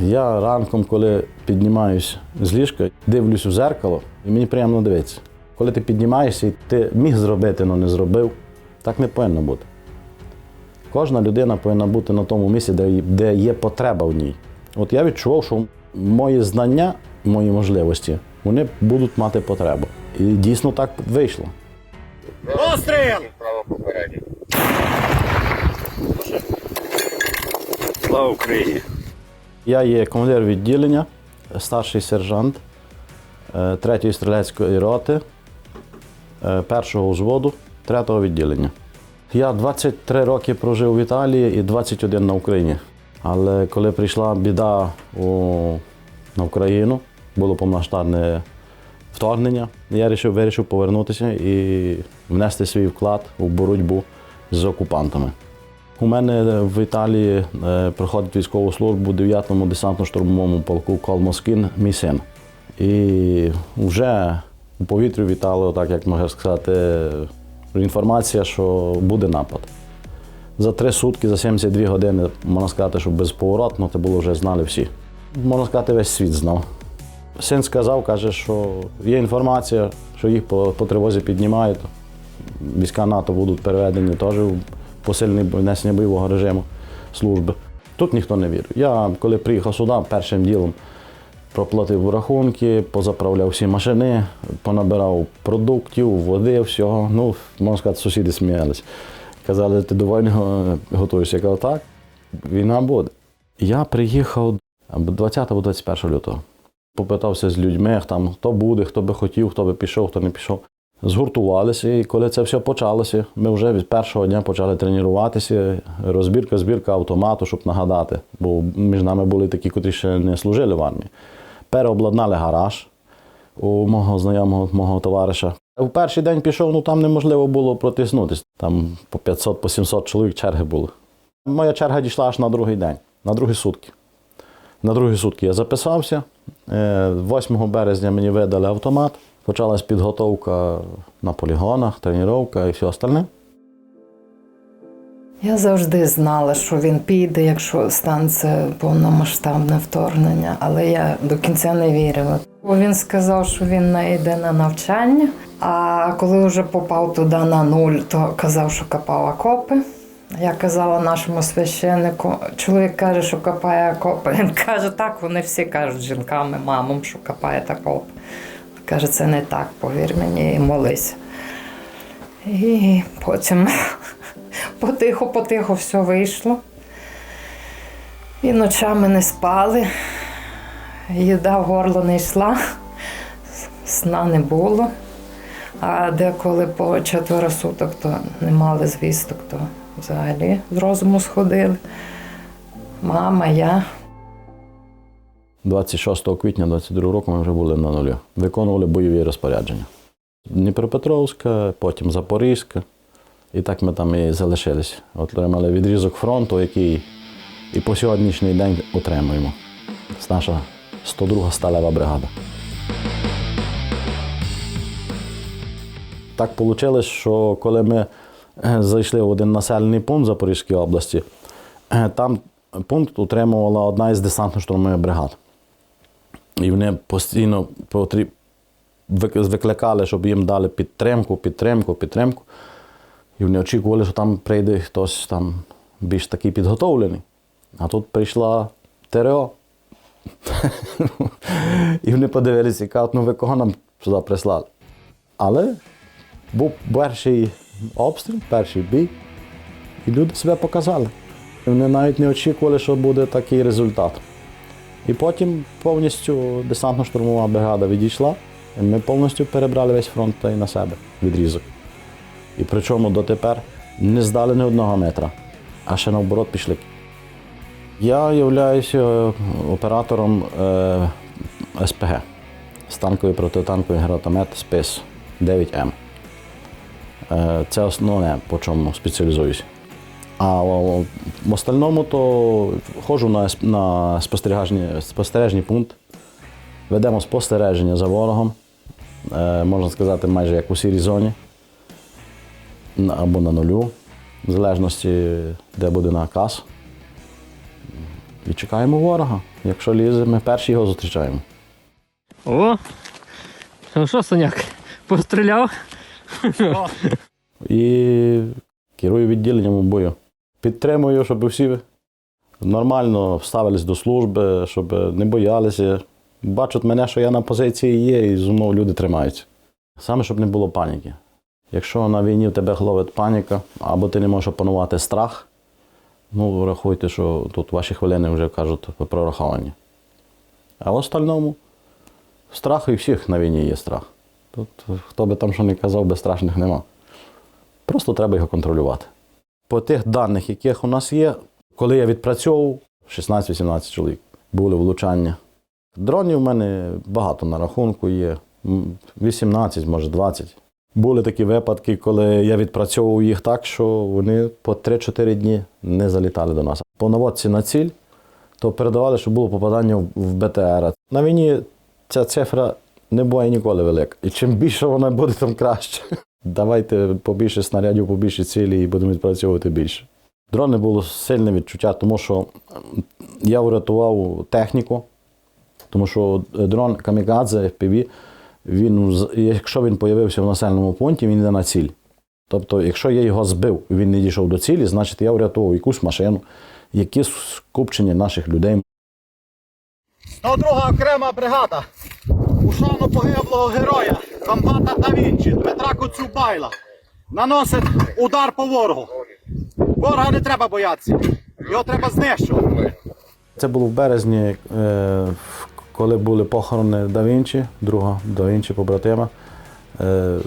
Я ранком, коли піднімаюсь з ліжка, дивлюсь у зеркало, і мені приємно дивитися. Коли ти піднімаєшся і ти міг зробити, але не зробив, так не повинно бути. Кожна людина повинна бути на тому місці, де, де є потреба в ній. От я відчував, що мої знання, мої можливості, вони будуть мати потребу. І дійсно так вийшло. Постріл! Слава Україні! Я є командир відділення, старший сержант е, 3-ї стрілецької роти, е, першого взводу, 3-го відділення. Я 23 роки прожив в Італії і 21 на Україні. Але коли прийшла біда у, на Україну, було повномасштабне вторгнення, я вирішив, вирішив повернутися і внести свій вклад у боротьбу з окупантами. У мене в Італії е, проходить військову службу у 9-му десантно-штурмовому полку Колмоскін, мій син. І вже у повітрі вітало, так як можна сказати, інформація, що буде напад. За три сутки, за 72 години, можна сказати, що безповоротно, це було вже знали всі. Можна сказати, весь світ знав. Син сказав, каже, що є інформація, що їх по, по тривозі піднімають. Війська НАТО будуть переведені теж посилений внесення бойового режиму служби. Тут ніхто не вірив. Я коли приїхав сюди, першим ділом проплатив рахунки, позаправляв всі машини, понабирав продуктів, води, всього. Ну, можна сказати, сусіди сміялись. Казали, ти до війни готуєшся. Я кажу, так, війна буде. Я приїхав 20 або 21 лютого. Попитався з людьми, там, хто буде, хто би хотів, хто би пішов, хто не пішов. Згуртувалися, і коли це все почалося, ми вже від першого дня почали тренуватися. Розбірка, збірка автомату, щоб нагадати. Бо між нами були такі, котрі ще не служили в армії. Переобладнали гараж у мого знайомого, мого товариша. В перший день пішов, ну там неможливо було протиснутися. Там по 500, по 700 чоловік черги було. Моя черга дійшла аж на другий день, на другі сутки. На другі сутки я записався. Е, 8 березня мені видали автомат. Почалась підготовка на полігонах, тренування і все остальне. Я завжди знала, що він піде, якщо станеться повномасштабне вторгнення, але я до кінця не вірила. Бо Він сказав, що він не йде на навчання. А коли вже попав туди на нуль, то казав, що копав окопи. Я казала нашому священнику, чоловік каже, що копає окопи. Він каже, так, вони всі кажуть жінкам і мамам, що копає окопи. Каже, це не так, повір мені, молись. І потім потихо-потихо все вийшло. І ночами не спали, їда в горло не йшла, сна не було. А деколи по четверо суток то не мали звісток, то взагалі з розуму сходили. Мама, я. 26 квітня 22 року ми вже були на нулі. Виконували бойові розпорядження. Дніпропетровська, потім Запорізька. І так ми там і залишились. Отримали відрізок фронту, який і по сьогоднішній день отримуємо. Це наша 102 сталева бригада. Так вийшло, що коли ми е, зайшли в один населений пункт в Запорізькій області, е, там пункт утримувала одна із десантно-штурмових бригад. І вони постійно потріб... викликали, щоб їм дали підтримку, підтримку, підтримку. І вони очікували, що там прийде хтось там більш такий підготовлений. А тут прийшла ТРО. І вони подивилися кажуть, ну ви кого нам сюди прислали. Але був перший обстріл, перший бій, і люди себе показали. І Вони навіть не очікували, що буде такий результат. І потім повністю десантно-штурмова бригада відійшла, і ми повністю перебрали весь фронт та й на себе відрізок. І причому дотепер не здали ні одного метра, а ще наоборот пішли. Я являюся оператором е, СПГ з танкової протитанкової гранатомет СПИС 9М. Е, це основне, по чому спеціалізуюся. А в остальному то ходжу на, на спостережні, спостережний пункт, ведемо спостереження за ворогом, е, можна сказати, майже як у сірій зоні або на нулю, в залежності, де буде наказ. і чекаємо ворога. Якщо лізе, ми перші його зустрічаємо. О! Ну що, Соняк, постріляв? І керую відділенням у бою. Підтримую, щоб всі нормально ставились до служби, щоб не боялися. Бачать мене, що я на позиції є, і зі мною люди тримаються. Саме, щоб не було паніки. Якщо на війні в тебе ловить паніка, або ти не можеш опанувати страх, ну рахуйте, що тут ваші хвилини вже кажуть прораховані. А в остальному страх і всіх на війні є страх. Тут хто би там що не казав, безстрашних нема. Просто треба його контролювати. По тих даних, яких у нас є, коли я відпрацьовував, 16-18 чоловік були влучання. Дронів в мене багато на рахунку є. 18, може 20. Були такі випадки, коли я відпрацьовував їх так, що вони по 3-4 дні не залітали до нас. По наводці на ціль, то передавали, що було попадання в БТР. На війні ця цифра не буває ніколи велика. І чим більше вона буде, тим краще. Давайте побільше снарядів, побільше цілі і будемо відпрацьовувати більше. Дрони було сильне відчуття, тому що я врятував техніку, тому що дрон Камікадзе FPV, він, якщо він появився в населеному пункті, він йде на ціль. Тобто, якщо я його збив і він не дійшов до цілі, значить я врятував якусь машину, якісь скупчення наших людей. 102 окрема бригада. У шану погиблого героя, комбата Да Вінчі, Дмитра Коцюбайла. Наносить удар по ворогу. Ворога не треба боятися. Його треба знищувати. Це було в березні, е, коли були похорони Да Вінчі, друга Да Вінчі побратима. Е,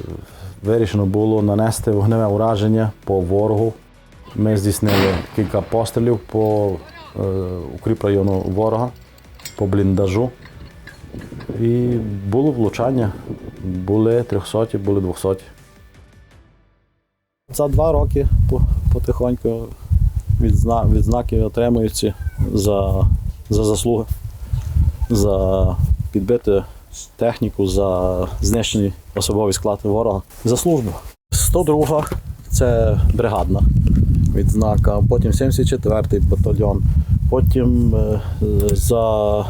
Вирішено було нанести вогневе ураження по ворогу. Ми здійснили кілька пострілів по е, укріпрайону ворога, по бліндажу. І було влучання. Були 300, були 200. За два роки по- потихоньку відзнаки отримуються за, за заслуги, за підбити техніку, за знищений особовий склад ворога, за службу. 102 це бригадна відзнака, потім 74-й батальйон, потім е, за е,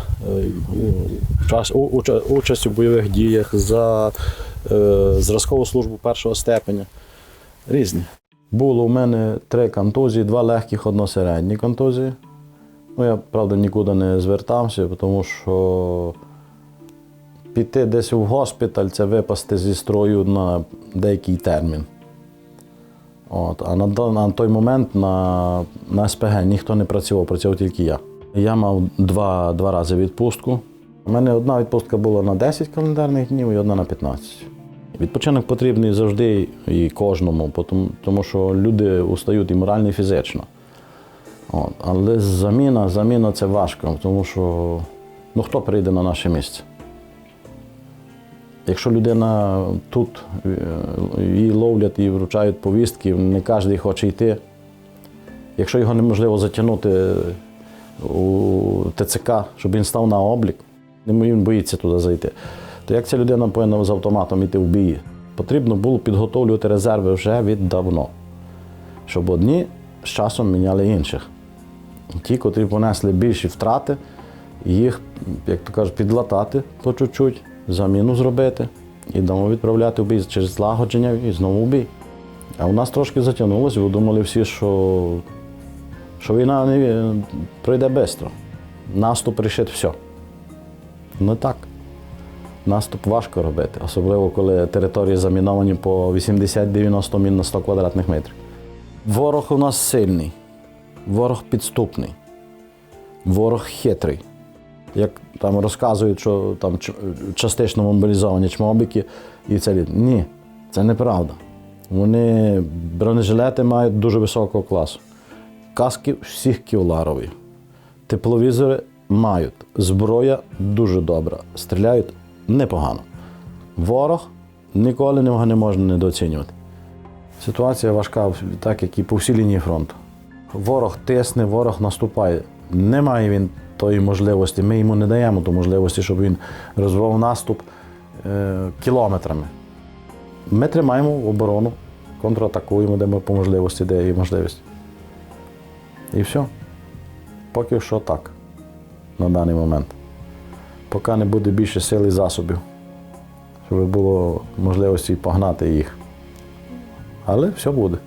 час- участь у бойових діях, за е, зразкову службу першого степеня. Різні. Було у мене три контузії, два легких, одна середні контузії. Ну, я, правда, нікуди не звертався, тому що піти десь в госпіталь це випасти зі строю на деякий термін. От. А на, на той момент на, на СПГ ніхто не працював, працював тільки я. Я мав два, два рази відпустку. У мене одна відпустка була на 10 календарних днів і одна на 15. Відпочинок потрібний завжди і кожному, тому, що люди устають і морально, і фізично. От. Але заміна, заміна це важко, тому що ну, хто прийде на наше місце? Якщо людина тут е, її ловлять і вручають повістки, не кожен хоче йти. Якщо його неможливо затягнути у ТЦК, щоб він став на облік, він боїться туди зайти. То як ця людина повинна з автоматом йти в бій? Потрібно було підготовлювати резерви вже віддавно, щоб одні з часом міняли інших. Ті, котрі понесли більші втрати, їх, як то кажуть, підлатати по чуть-чуть, заміну зробити і дамо відправляти в бій через злагодження і знову в бій. А у нас трошки затягнулося, бо думали всі, що, що війна не пройде швидко. Наступ рішить все. Не так. Наступ важко робити, особливо коли території заміновані по 80-90 мін на 100 квадратних метрів. Ворог у нас сильний, ворог підступний, ворог хитрий. Як там розказують, що там частично мобілізовані чмобіки і це лі- ні, це неправда. Вони бронежилети мають дуже високого класу. Каски всіх кевларові. Тепловізори мають. Зброя дуже добра. Стріляють непогано. Ворог ніколи його не можна недооцінювати. Ситуація важка, так як і по всій лінії фронту. Ворог тисне, ворог наступає. Немає він тої можливості. Ми йому не даємо ту можливості, щоб він розвивав наступ е, кілометрами. Ми тримаємо оборону, контратакуємо, де ми по можливості, де є можливість. І все. Поки що так. на даний момент. Поки не буде більше сил і засобів, щоб було можливості погнати їх. Але все буде.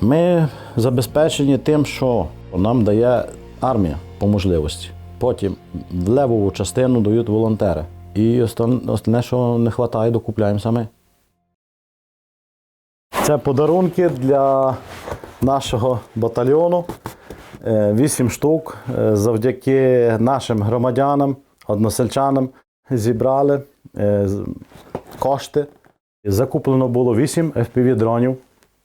Ми забезпечені тим, що нам дає армія по можливості. Потім в левову частину дають волонтери. І остальне, що не вистачає, докупляємо самі. Це подарунки для нашого батальйону. Е, Вісім штук. Е, Завдяки нашим громадянам, односельчанам зібрали е, кошти. Закуплено було 8 FPV-дронів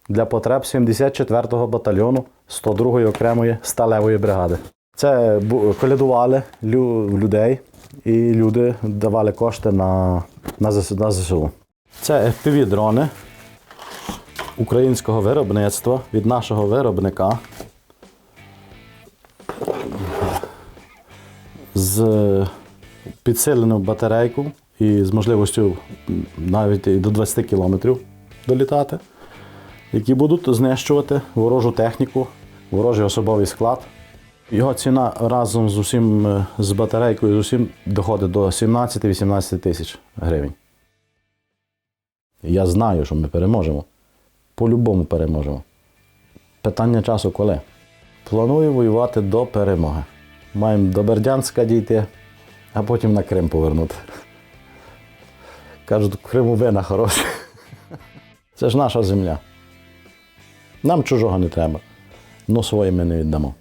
для потреб 74-го батальйону 102-ї окремої сталевої бригади. Це колядували людей, і люди давали кошти на, на, на ЗСУ. Це FPV-дрони українського виробництва від нашого виробника. З підсиленою батарейку і з можливістю навіть і до 20 кілометрів долітати, які будуть знищувати ворожу техніку, ворожий особовий склад. Його ціна разом з усім е, з батарейкою з усім доходить до 17-18 тисяч гривень. Я знаю, що ми переможемо. По-любому переможемо. Питання часу коли? Планую воювати до перемоги. Маємо до Бердянська дійти, а потім на Крим повернути. Кажуть, Криму вина хороші. Це ж наша земля. Нам чужого не треба. але своє ми не віддамо.